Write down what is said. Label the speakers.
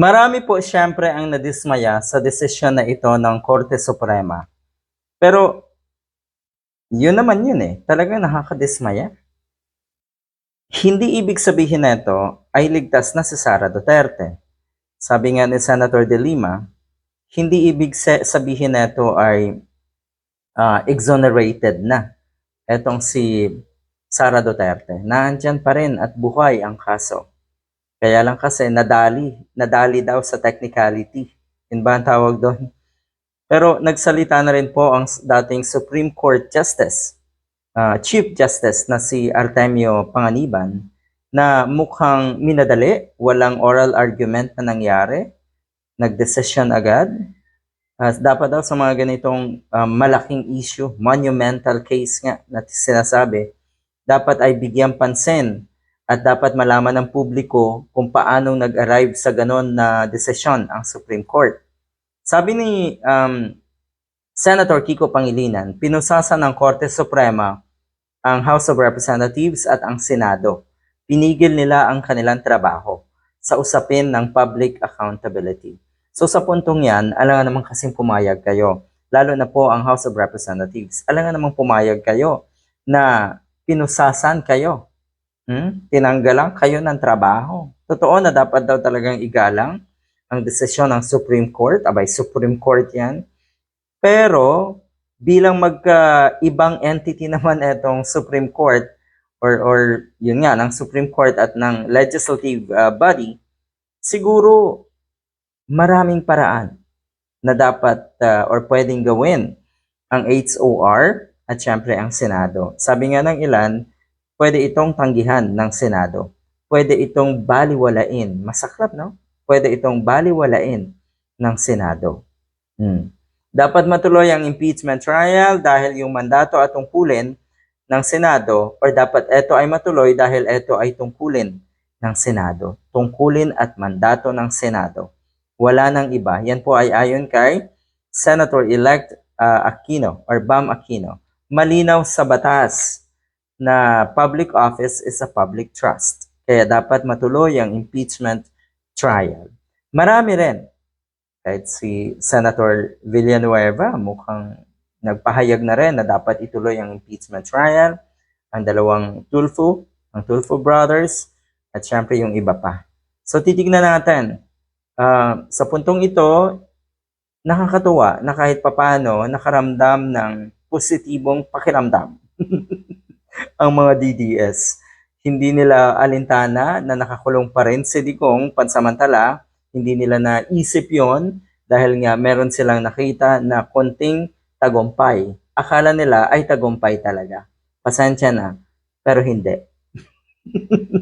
Speaker 1: Marami po siyempre ang nadismaya sa desisyon na ito ng Korte Suprema. Pero, yun naman yun eh. Talagang nakakadismaya. Hindi ibig sabihin na ito ay ligtas na si Sara Duterte. Sabi nga ni Senator De Lima, hindi ibig sa- sabihin na ito ay ah, exonerated na. Etong si Sara Duterte. Naandyan pa rin at buhay ang kaso. Kaya lang kasi nadali, nadali daw sa technicality. Yun ba ang tawag doon? Pero nagsalita na rin po ang dating Supreme Court Justice, ah, Chief Justice na si Artemio Panganiban na mukhang minadali, walang oral argument na nangyari, nagdesisyon agad. As dapat daw sa mga ganitong ah, malaking issue, monumental case nga na sinasabi, dapat ay bigyan pansin at dapat malaman ng publiko kung paanong nag-arrive sa ganon na desisyon ang Supreme Court. Sabi ni um, Senator Kiko Pangilinan, pinusasan ng Korte Suprema ang House of Representatives at ang Senado. Pinigil nila ang kanilang trabaho sa usapin ng public accountability. So sa puntong yan, alangan naman kasing pumayag kayo. Lalo na po ang House of Representatives. Alangan namang pumayag kayo na pinusasan kayo. Hmm? Tinanggalan kayo ng trabaho. Totoo na dapat daw talagang igalang ang desisyon ng Supreme Court. Abay, Supreme Court yan. Pero bilang magka-ibang entity naman itong Supreme Court or or yun nga ng Supreme Court at ng legislative uh, body, siguro maraming paraan na dapat uh, or pwedeng gawin ang HOR at syempre ang Senado. Sabi nga ng ilan, pwede itong tanggihan ng Senado. Pwede itong baliwalain. Masaklap, no? Pwede itong baliwalain ng Senado. Hmm. Dapat matuloy ang impeachment trial dahil yung mandato at tungkulin ng Senado or dapat ito ay matuloy dahil ito ay tungkulin ng Senado. Tungkulin at mandato ng Senado. Wala nang iba. Yan po ay ayon kay Senator-elect uh, Aquino or Bam Aquino. Malinaw sa batas na public office is a public trust. Kaya dapat matuloy ang impeachment trial. Marami rin kahit si Senator Villanueva mukhang nagpahayag na rin na dapat ituloy ang impeachment trial, ang dalawang Tulfo, ang Tulfo brothers, at syempre yung iba pa. So titignan natin, ah, sa puntong ito, nakakatuwa na kahit papano nakaramdam ng positibong pakiramdam ang mga DDS. Hindi nila alintana na nakakulong pa rin si Digong pansamantala, hindi nila naisip yon dahil nga meron silang nakita na konting tagumpay. Akala nila ay tagumpay talaga. Pasensya na, pero hindi.